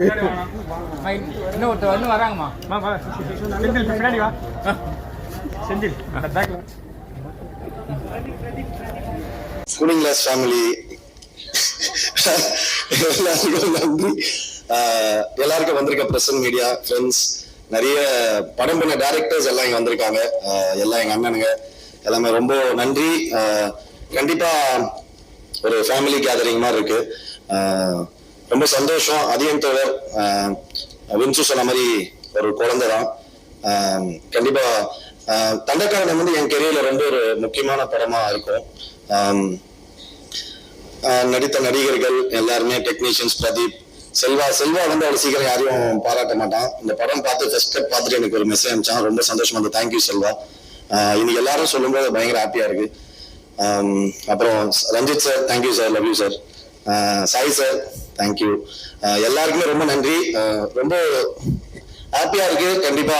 இன்னும் ஒருத்தர் வந்து வராங்கம்மா செந்தில் பின்னாடி வா செந்தில் அந்த பேக்ல கிளாஸ் ஃபேமிலி எல்லாருக்கும் நன்றி. எல்லாருக்கும் வந்திருக்க பிரசன் மீடியா ஃப்ரெண்ட்ஸ் நிறைய படம் பண்ண டேரக்டர்ஸ் எல்லாம் இங்க வந்திருக்காங்க. எல்லாம் எங்க அண்ணனுங்க எல்லாமே ரொம்ப நன்றி. கண்டிப்பா ஒரு ஃபேமிலி கேதரிங் மாதிரி இருக்கு. ரொம்ப சந்தோஷம். அதிகம் தோழர் வின்சு சொன்ன மாதிரி ஒரு குழந்தை தான். கண்டிப்பா ஆஹ் வந்து என் கெரியர்ல ரொம்ப ஒரு முக்கியமான படமா இருக்கும். நடித்த நடிகர்கள் எல்லாருமே டெக்னீஷியன்ஸ் பிரதீப் செல்வா. செல்வா வந்து அவ்வளவு சீக்கிரம் யாரையும் பாராட்ட மாட்டான். இந்த படம் பார்த்து ஃபர்ஸ்ட் பார்த்துட்டு எனக்கு ஒரு மெசேஜ் அனுப்பிச்சான். ரொம்ப சந்தோஷமா இருந்தது. Thank you Selva. இன்னைக்கு எல்லாரும் சொல்லும்போது பயங்கர ஹாப்பியா இருக்கு. அப்புறம் Ranjith sir thank you sir love you sir Sai sir thank you uh, எல்லாருக்குமே ரொம்ப நன்றி. Uh, ரொம்ப ஹாப்பியா இருக்கு. கண்டிப்பா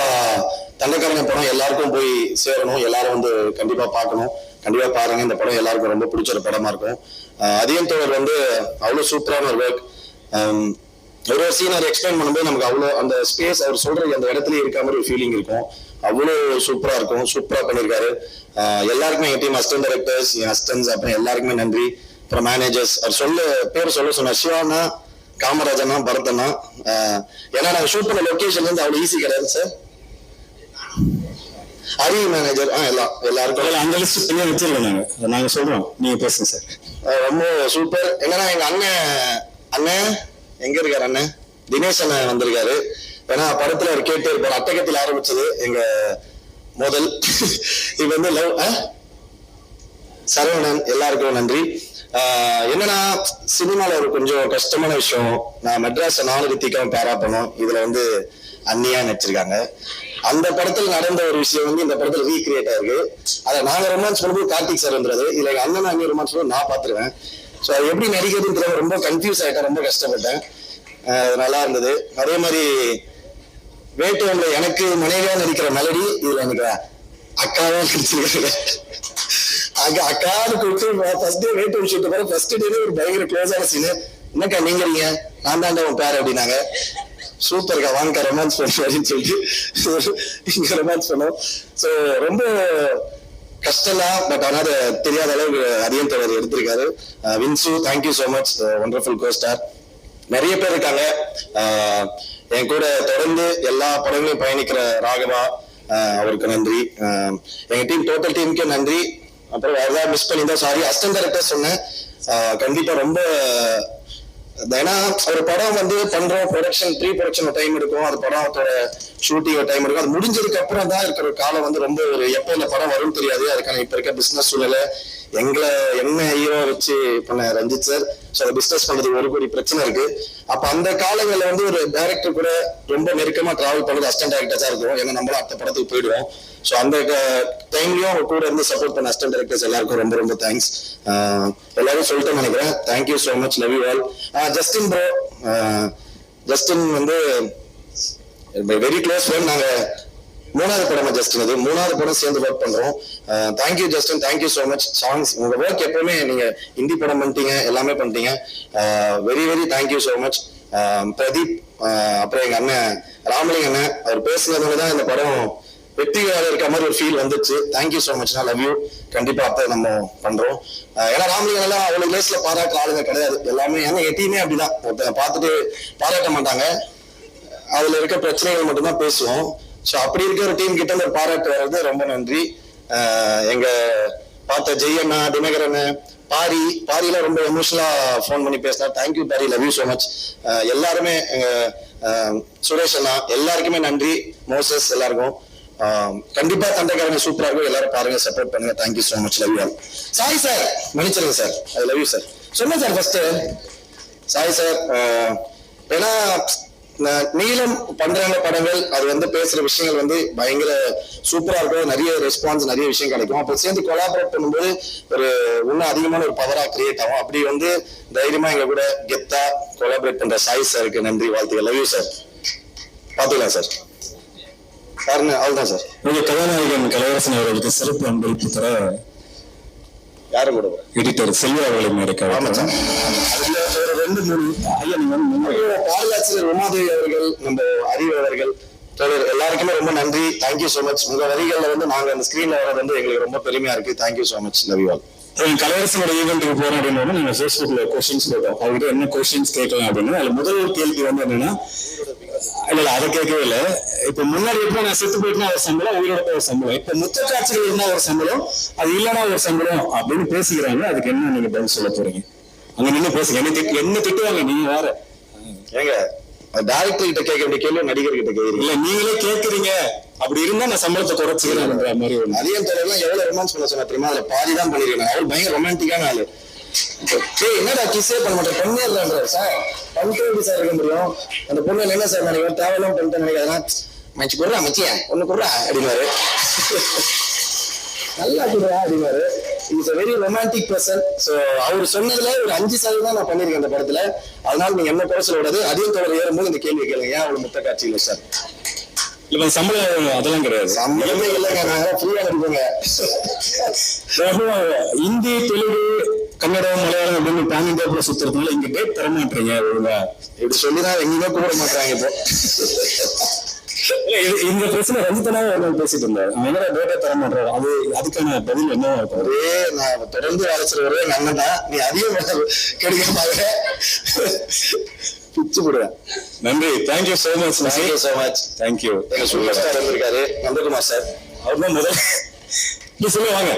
தண்டக்காரங்க படம் எல்லாருக்கும் போய் சேரணும். எல்லாரும் வந்து கண்டிப்பா பார்க்கணும். கண்டிப்பா பாருங்க. இந்த படம் எல்லாருக்கும் ரொம்ப பிடிச்ச ஒரு படமா இருக்கும். அதிகம் அதியம் தோழர் வந்து அவ்வளவு சூப்பரான ஒரு ஒர்க் um, ஒரு ஒரு சீன் அவர் எக்ஸ்பிளைன் பண்ணும்போது நமக்கு அவ்வளோ அந்த ஸ்பேஸ் அவர் சொல்ற அந்த இடத்துல இருக்க மாதிரி ஒரு ஃபீலிங் இருக்கும். அவ்வளோ சூப்பரா இருக்கும். சூப்பரா பண்ணியிருக்காரு. எல்லாருக்குமே என் டீம் அஸ்டன் டைரக்டர்ஸ் என் அஸ்டன்ஸ் அப்புறம் எல்லாருக்குமே நன்றி. அப்புறம் மேனேஜர்ஸ் அவர் சொல்ல பேர் சொல்ல சொன்னார். சிவானா காமராஜனா பரதனா ஏன்னா நாங்கள் ஷூட் பண்ண லொக்கேஷன்ல இருந்து அவ்வளோ ஈஸி கிடையாது சார் ஹரி மேனேஜர் ஆ எல்லாம் எல்லாருக்கும். அந்த லிஸ்ட் தனியாக வச்சிருக்கோம் நாங்க. அதை நாங்க சொல்றோம். நீங்க பேசுங்க சார் ரொம்ப சூப்பர் என்னன்னா எங்க அண்ணன் அண்ணன் எங்க இருக்காரு அண்ணன்? தினேஷ் அண்ணன் வந்திருக்காரு. ஏன்னா படத்துல அவர் கேட்டு இருப்பார். அட்டகத்தில் ஆரம்பிச்சது எங்க முதல். இது வந்து லவ் சரவணன். எல்லாருக்கும் நன்றி. என்னன்னா சினிமால ஒரு கொஞ்சம் கஷ்டமான விஷயம். நான் மெட்ராஸ் நாலு ரித்திக்காவும் பேரா பண்ணோம் இதுல வந்து அந்நியா நடிச்சிருக்காங்க. அந்த படத்துல நடந்த ஒரு விஷயம் வந்து இந்த படத்துல ரீக்ரியேட் ஆயிருக்கு. அதை நாங்க ரொமான்ஸ் பண்ணும்போது கார்த்திக் சார் வந்துருது இதுல எங்க அண்ணன் அண்ணி ரொமான்ஸ் பண்ணும்போது நான் பாத்துருவேன் ஸோ அது எப்படி நடிக்கிறதுன்னு தெரியல. ரொம்ப கன்ஃபியூஸ் ஆயிட்டேன். ரொம்ப கஷ்டப்பட்டேன். அது நல்லா இருந்தது. அதே மாதிரி வேட்டுவன்ல எனக்கு மனைவியா நடிக்கிற மெலடி இதுல எனக்கு அக்காவும் நடிச்சிருக்காங்க. அங்க அக்கான்னு கொடுத்து ஃபர்ஸ்ட் டே வேட்டு ஷூட் போற ஃபர்ஸ்ட் டேவே ஒரு பயங்கர க்ளோஸான சீனு என்னக்கா நீங்க நீங்க நான் தாண்டா உன் பேர் அப்படின்னாங்க. சூப்பர்க்கா வாங்க ரொமான்ஸ் பண்ணுவாருன்னு சொல்லிட்டு. இங்க ரொமான்ஸ் பண்ணோம். ஸோ ரொம்ப கஷ்டம் தான் பட் ஆனால் அது தெரியாத அளவுக்கு அதிகம் தொடர் எடுத்திருக்காரு. Vinsu thank you so much wonderful costar நிறைய பேர் இருக்காங்க. என் கூட தொடர்ந்து எல்லா படங்களையும் பயணிக்கிற ராகவா அவருக்கு நன்றி. எங்க டீம் டோட்டல் டீமுக்கே நன்றி. அப்புறம் வேற ஏதாவது மிஸ் பண்ணியிருந்தா சாரி அஸ்டன் டேரக்டர் சொன்னேன். கண்டிப்பா ரொம்ப ஏன்னா ஒரு படம் வந்து பண்றோம் ப்ரொடக்ஷன் ப்ரீ ப்ரொடக்ஷன் டைம் இருக்கும். அது படத்தோட ஷூட்டிங் டைம் இருக்கும். அது முடிஞ்சதுக்கு அப்புறம் தான் இருக்கிற காலம் வந்து ரொம்ப ஒரு எப்போ இந்த படம் வரும்னு தெரியாது. அதுக்கான இப்ப இருக்க பிசினஸ் சூழலை எங்களை என்ன ஹீரோ வச்சு பண்ண ரஞ்சித் சார் ஸோ அதை பிசினஸ் பண்றதுக்கு ஒரு கோடி பிரச்சனை இருக்கு. அப்போ அந்த காலங்களில் வந்து ஒரு டைரக்டர் கூட ரொம்ப நெருக்கமா டிராவல் பண்ணுறது அசிஸ்டன்ட் டைரக்டர்ஸா இருக்கும். ஏன்னா நம்மளும் அடுத்த படத்துக்கு போயிடுவோம். ஸோ அந்த டைம்லயும் அவங்க கூட இருந்து சப்போர்ட் பண்ண அஸ்டன் டேரக்டர்ஸ் எல்லாருக்கும் ரொம்ப ரொம்ப தேங்க்ஸ் எல்லாரும் சொல்லிட்டு நினைக்கிறேன். Thank you so much love you all Justin bro Justin வந்து வெரி க்ளோஸ் ஃப்ரெண்ட் நாங்கள் மூணாவது படம் ஜஸ்டின் அது மூணாவது படம் சேர்ந்து ஒர்க் பண்றோம். Thank you Justin thank you so much songs உங்க ஒர்க் எப்பவுமே நீங்க ஹிந்தி படம் பண்ணிட்டீங்க எல்லாமே பண்ணிட்டீங்க. Very very thank you so much Pradeep அப்புறம் எங்க அண்ணன் ராமலிங்க அண்ணன் அவர் பேசுனதுல தான் இந்த படம் வெற்றிகளாக இருக்க மாதிரி ஒரு ஃபீல் வந்துச்சு. தேங்க்யூ ஸோ மச் நான் லவ் யூ கண்டிப்பா அப்போ நம்ம பண்றோம். ஏன்னா ராமலிங்கம் எல்லாம் அவ்வளவு லேஸ்ல பாராட்டுற ஆளுங்க கிடையாது. எல்லாமே ஏன்னா எட்டியுமே அப்படிதான். ஒருத்தங்க பார்த்துட்டு பாராட்ட மாட்டாங்க. அதுல இருக்க பிரச்சனைகள் மட்டும்தான் பேசுவோம். ஸோ அப்படி இருக்கிற ஒரு டீம் கிட்ட இந்த பாராட்டு வர்றது ரொம்ப நன்றி. எங்க பார்த்த ஜெயண்ணா தினகரன் பாரி பாரியில ரொம்ப எமோஷனலா ஃபோன் பண்ணி பேசினா thank you Pari. Love you so much எல்லாருமே எங்க சுரேஷ் அண்ணா எல்லாருக்குமே நன்றி. மோசஸ் எல்லாருக்கும். கண்டிப்பா தண்டைக்காரங்க சூப்பரா இருக்கும். எல்லாரும் பாருங்க சப்போர்ட் பண்ணுங்க. Thank you so much love you all sorry sir மன்னிச்சிருங்க sir I love you sir சொன்னேன் சார் ஃபர்ஸ்ட் சாரி சார் ஏன்னா நீளம் பண்றாங்க படங்கள் அது வந்து பேசுற விஷயங்கள் வந்து பயங்கர சூப்பரா இருக்கும். நிறைய ரெஸ்பான்ஸ் நிறைய விஷயம் கிடைக்கும். அப்போ சேர்ந்து கொலாபரேட் பண்ணும்போது ஒரு இன்னும் அதிகமான ஒரு பவரா கிரியேட் ஆகும். அப்படி வந்து தைரியமா எங்க கூட கெத்தா கொலாபரேட் பண்ற சாய் சாருக்கு நன்றி வாழ்த்துக்கள். லவ் யூ சார் பாத்துக்கலாம் சார் சார் அவ்வளவுதான் சார் உங்க கதாநாயகன் கலையரசன் அவர்களுக்கு சிறப்பு அன்பளிப்பு தர யாரு கூட எடிட்டர் செல்வா அவர்களை மேடைக்கு ஆமா அழைக்கிறோம். ஐயா நீங்க உமாதேவி அவர்கள் நம்ம அறிவு தோழர் எல்லாருக்குமே ரொம்ப நன்றி. தேங்க்யூ ஸோ மச் உங்க வரிகள்ல வந்து நாங்க அந்த ஸ்கிரீன்ல வர்றது வந்து எங்களுக்கு ரொம்ப பெருமையா இருக்கு. Thank you so much love கலவரசனோட ஈவெண்ட்டுக்கு போறோம் அப்படின்னா நீங்க ஃபேஸ்புக்ல கொஸ்டின்ஸ் போட்டோம். அவர்கிட்ட என்ன கொஸ்டின்ஸ் கேட்கலாம் அப்படின்னு. அதுல முதல் கேள்வி வந்து என்னன்னா இல்ல இல்ல அதை கேட்கவே இல்ல. இப்ப முன்னாடி எப்படி நான் செத்து போயிட்டுனா ஒரு சம்பளம் உயிரோட ஒரு சம்பளம். இப்ப முத்த காட்சிகள் இருந்தா ஒரு சம்பளம் அது இல்லைன்னா ஒரு சம்பளம் அப்படின்னு பேசிக்கிறாங்க. அதுக்கு என்ன நீங்க பதில் சொல்ல போறீங்க? அங்க நின்னு பேசுங்க. என்ன திட்டு என்ன திட்டுவாங்க. நீங்க வேற. ஏங்க டேரக்டர் கிட்ட கேட்க வேண்டிய கேள்வி நடிகர் கிட்ட கேக்குறீங்க. இல்ல நீங்களே கேக்குறீங்க. அப்படி இருந்தா நான் சம்பளத்தை குறைச்சிக்கிறேன்ற மாதிரி ஒண்ணு. அதிகம் தொடர்லாம் எவ்வளவு ரொமான்ஸ் பண்ண சொன்னா தெரியுமா? அதுல பாதி தான் பண்ணிருக்கேன் அவர் பயங்கர ரொமான்டிக்கான ஆளு. ஏய் என்னடா கிஸ்ஸே பண்ண மாட்டேன்? பண்ணிடுறான்றாரு சார். பண்ணிட்டு எப்படி சார் இருக்க முடியும்? அந்த பொண்ணு என்ன சார் நினைக்கிறேன் தேவையில்லாம பண்ணிட்டு நினைக்கிறேன்? மச்சி கொடுறா மச்சியா ஒண்ணு கொடுறா அப்படின்னாரு நல்லா கொடுறா அப்படின்னாரு is a very romantic person so அவர் சொன்னதுல ஒரு அஞ்சு சதவீதம் நான் பண்ணிருக்கேன் அந்த படத்துல. அதனால நீங்க என்ன சொல்ல விடாது அதையும் தொடர் ஏறும்போது இந்த கேள்வி கேளுங்க. ஏன் அவ்வளவு முத்த காட்சி இல்லை சார்? இல்ல சம்பளம் அதெல்லாம் கிடையாது. சம்பளமே இல்லைங்க நாங்க ஃப்ரீயா அதாவது இந்தி தெலுங்கு கன்னடம் மலையாளம் அப்படின்னு பேன் இந்தியாவுக்குள்ள சுத்துறதுனால இங்க டேட் தர மாட்டீங்க இப்படி சொல்லிதான் எங்கேயுமே கூப்பிட மாட்டாங்க இப்போ. இந்த பிரச்சனை ரஞ்சித்தனாவே ஒரு நாள் பேசிட்டு இருந்தாரு என்ன டேட்டா தர மாட்டாரு அது அதுக்கான பதில் என்னவா இருக்கும்? ஒரே நான் தொடர்ந்து அழைச்சிட்டு ஒரே எங்க அண்ணன் தான் நீ அதிகம் கெடுக்க பிச்சு போடுவேன். நன்றி. Thank you so much thank you so much thank you எங்க சூப்பர் ஸ்டார் வந்திருக்காரு நந்தகுமார் சார் அவர் தான் முதல் நீ சொல்ல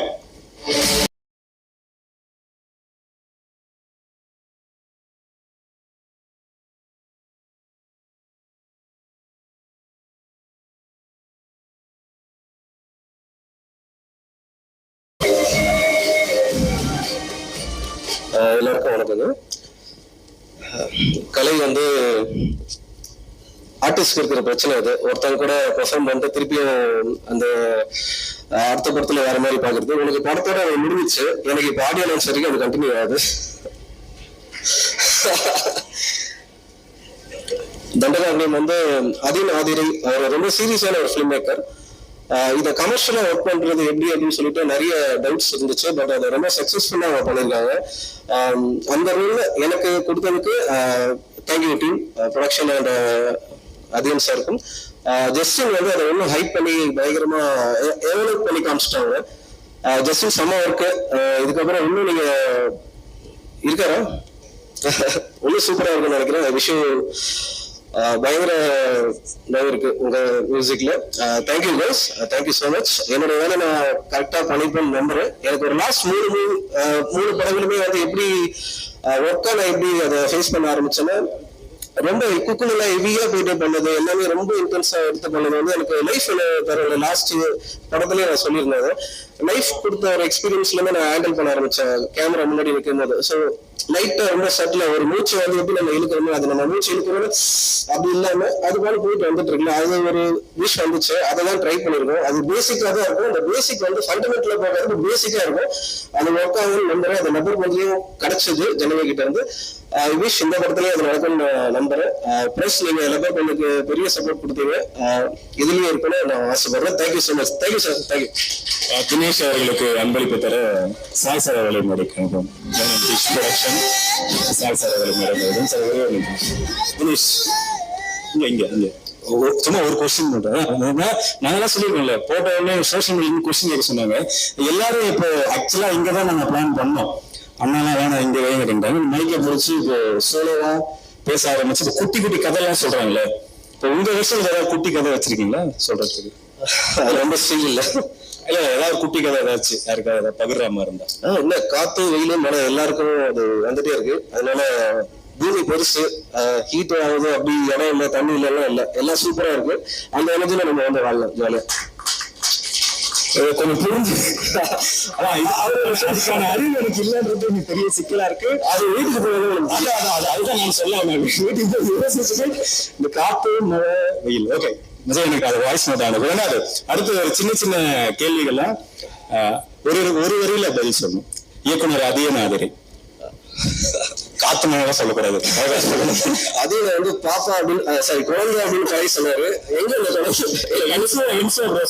எல்லாருக்கும் வணக்கங்க கலை வந்து ஆர்டிஸ்ட் இருக்கிற பிரச்சனை அது. ஒருத்தங்க கூட பெர்ஃபார்ம் பண்ணிட்டு திருப்பியும் அந்த அடுத்த படத்துல வேற மாதிரி பாக்குறது. உனக்கு படத்தோட அது முடிஞ்சிச்சு. எனக்கு இப்போ ஆடியோ லான்ச் வரைக்கும் அது கண்டினியூ ஆகுது. தண்டகாரண்யம் வந்து அதீன் ஆதிரை அவர் ரொம்ப சீரியஸான ஒரு ஃபிலிம் மேக்கர் இதை கமர்ஷியலா ஒர்க் பண்றது எப்படி அப்படின்னு சொல்லிட்டு நிறைய டவுட்ஸ் இருந்துச்சு. பட் அதை ரொம்ப சக்சஸ்ஃபுல்லா பண்ணியிருக்காங்க அந்த ரோல்ல எனக்கு கொடுத்ததுக்கு தேங்க்யூ டீம் ப்ரொடக்ஷன் அண்ட் அதிகம் சாருக்கும். ஜஸ்டின் வந்து அதை இன்னும் ஹைப் பண்ணி பயங்கரமா எவ்வளவு பண்ணி காமிச்சிட்டாங்க. ஜஸ்டின் செம்ம ஒர்க்கு இதுக்கப்புறம் இன்னும் நீங்க இருக்காரா? இன்னும் சூப்பரா இருக்கும்னு நினைக்கிறேன். விஷயம் பயங்கர இதாக இருக்கு உங்க மியூசிக்ல thank you guys thank you so much என்னோட வேலை நான் கரெக்டா பண்ணிப்பேன்னு நம்புறேன். எனக்கு ஒரு லாஸ்ட் மூணு மூணு மூணு படங்களுமே வந்து எப்படி ஒர்க்கா நான் எப்படி அதை ஃபேஸ் பண்ண ஆரம்பிச்சேன்னா ரொம்ப குக்குல ஹெவியா போயிட்டு பண்ணது எல்லாமே ரொம்ப இன்டென்ஸா எடுத்து பண்ணது வந்து எனக்கு லைஃப் தர லாஸ்ட் படத்துலயே நான் சொல்லியிருந்தேன் லைஃப் கொடுத்த ஒரு எக்ஸ்பீரியன்ஸ்ல நான் ஹேண்டில் பண்ண ஆரம்பிச்சேன். கேமரா முன்னாடி நிற்கும்போது ஸோ லைட்டா ரொம்ப சட்டில ஒரு மூச்சு வந்து எப்படி நம்ம இழுக்கிறோமோ அது நம்ம மூச்சு இழுக்கிறோம் அப்படி இல்லாம அது போல போயிட்டு வந்துட்டு இருக்குல்ல. அது ஒரு விஷ் வந்துச்சு. அதை தான் ட்ரை பண்ணிருக்கோம் அது பேசிக்கா தான் இருக்கும். அந்த பேசிக் வந்து ஃபண்டமெண்டலா போகிறது பேசிக்கா இருக்கும். அது ஒர்க் ஆகுதுன்னு நம்புறேன். அந்த நபர் கொஞ்சம் கிடைச்சது ஜனவரி கிட்ட இருந்து. விஷ் இந்த படத்துலயே அது நடக்கும்னு நம்புறேன். ப்ளஸ் நீங்க எல்லா பேரும் உங்களுக்கு பெரிய சப்போர்ட் கொடுத்தீங்க. அஹ் இதுலயே இருக்கணும்னு நான் ஆசைப்படுறேன். Thank you so much thank you sir thank you Dinesh அவர்களுக்கு அன்பளிப்பு தர சாய் சார் அவர்களை நடக்கும் ப்ரொடக்ஷன் சாய் சார் அவர்களை மேடை சார் தினேஷ் இங்க இங்க இங்க. ஒரு- சும்மா ஒரு கொஸ்டின் பண்றேன் நாங்களாம் சொல்லியிருக்கோம்ல போட்ட உடனே சோஷியல் மீடியா கொஸ்டின் கேட்க சொன்னாங்க. எல்லாரும் இப்போ ஆக்சுவலா இங்கதான் நாங்க பிளான் பண்ணோம். அண்ணாலாம் வேணாம் இங்க வைங்க மைக்கை பிடிச்சி இப்போ சோலோவா பேச ஆரம்பிச்சு இப்போ குட்டி குட்டி கதைலாம் சொல்றாங்களே இப்போ உங்க வருஷம் ஏதாவது குட்டி கதை வச்சிருக்கீங்களா? சொல்றதுக்கு. அது ரொம்ப ஸ்டில் இல்ல. இல்ல ஏதாவது குட்டி கதை ஏதாச்சும் யாருக்காவது ஏதாவது பகிர்ற மாதிரி இருந்தா. ஆஹ் இல்ல காத்து வெயிலும் மழை எல்லாருக்கும் அது வந்துட்டே இருக்கு. அதனால பூமி பெருசு ஹீட் ஆகுது அப்படி இடம் இல்லை தண்ணி இல்லை எல்லாம் இல்லை. எல்லாம் சூப்பரா இருக்கு. அந்த எனர்ஜில நம்ம வந்து வாழலாம் ஜாலியா. கொஞ்சம் புரிஞ்சு அதுக்கான அறிவு எனக்கு இல்லைன்றது எனக்கு பெரிய சிக்கலா இருக்கு. அது வீட்டுக்கு போய் அது அது அது அதுதான் நான் சொல்ல வந்தேன். வீட்டுக்கு போய் யோசிச்சுட்டு இந்த காத்து மழை வெயில். ஓகே நிஜம் எனக்கு அது வாய்ஸ் நோட் ஆனது. அது அடுத்து ஒரு சின்ன சின்ன கேள்விகள்லாம் ஒரு ஒரு வரியில பதில் சொல்லணும். இயக்குனர் அதிக மாதிரி காத்துனால சொல்லக்கூடாது. அழகா சொல்லணும். அது வந்து பாப்பா அப்படின்னு சாரி குழந்தை அப்படின்னு கதை சொன்னாரு. எங்க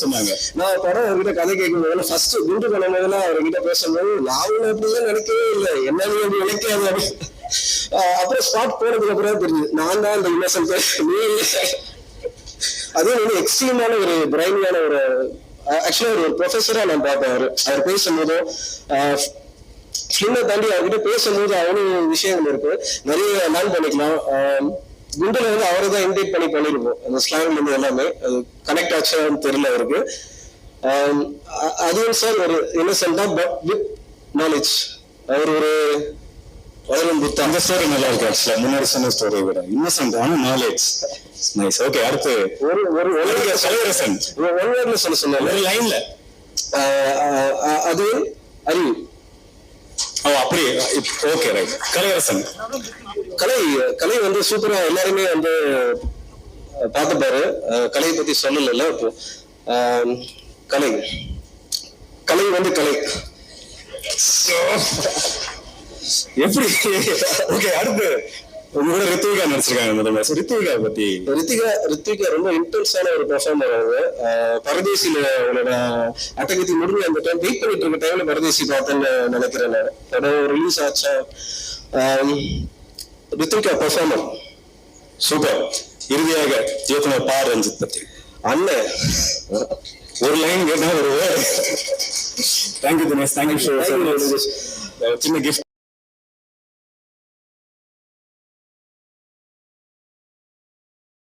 சொன்னாங்க. நான் படம் அவர்கிட்ட கதை கேட்கும்போது ஃபர்ஸ்ட் குண்டு பண்ணும்போதுலாம் அவர்கிட்ட பேசும்போது நான் அப்படிலாம் நினைக்கவே இல்லை. என்ன அப்படி நினைக்காது? அப்புறம் ஸ்பாட் போனதுக்கு அப்புறம் தெரியுது நான் தான் இந்த இன்னசென்ட் நீ அது வந்து எக்ஸ்ட்ரீமான ஒரு பிரைனியான ஒரு ஆக்சுவலா ஒரு ப்ரொஃபஸரா நான் பார்த்தேன் அவரு. அவர் பேசும்போதும் ஃபிலிமை தாண்டி அவர்கிட்ட பேசும்போது அவ்வளவு விஷயங்கள் இருக்கு நிறைய லேர்ன் பண்ணிக்கலாம் குண்டுல வந்து அவரை தான் இன்வைட் பண்ணி பண்ணிருப்போம் அந்த ஸ்லாங்ல இருந்து எல்லாமே அது கனெக்ட் ஆச்சான்னு தெரியல அவருக்கு அதுவும் சார் ஒரு இன்னசென்ட் பட் வித் நாலேஜ் அவர் ஒரு வளரும் புத்தா அந்த ஸ்டோரி நல்லா இருக்கு ஆக்சுவலா முன்னாடி சொன்ன ஸ்டோரி விட இன்னசென்ட் ஆனா நாலேஜ் நைஸ் ஓகே அடுத்து ஒரு ஒரு வேர்ட்ல சொல்ல சொன்னாங்க ஒரு லைன்ல அது அறிவு ஓ அப்படியே. Okay right Kalaiyarasan. கலை கலை வந்து சூப்பரா எல்லாருமே வந்து பார்த்துப்பாரு. அஹ், கலையை பத்தி சொல்லல இப்போ. கலை. கலை வந்து கலை. எப்படி? ஓகே அடுத்து. உங்களோட ரித்விகா நடிச்சிருக்காங்க முதல்ல. So, ரித்விகா பத்தி. ரித்திகா ரித்விகா ரொம்ப இன்டென்ஸான ஒரு பெர்ஃபார்மர் அவங்க. அஹ், பரதேசியில அவங்களோட அட்டகத்தி முடிஞ்சு அந்த டைம் வெயிட் பண்ணிட்டு இருக்க டைம்ல பரதேசி பார்த்தேன்னு நினைக்கிறேன் நான். படம் ரிலீஸ் ஆச்சா? ரித்விகா பெர்ஃபார்மர் சூப்பர் இறுதியாக இயக்குனர் பா ரஞ்சித் பத்தி. அண்ணன் ஒரு லைன் கேட்டா ஒரு thank you Dinesh thank you. சின்ன கிஃப்ட்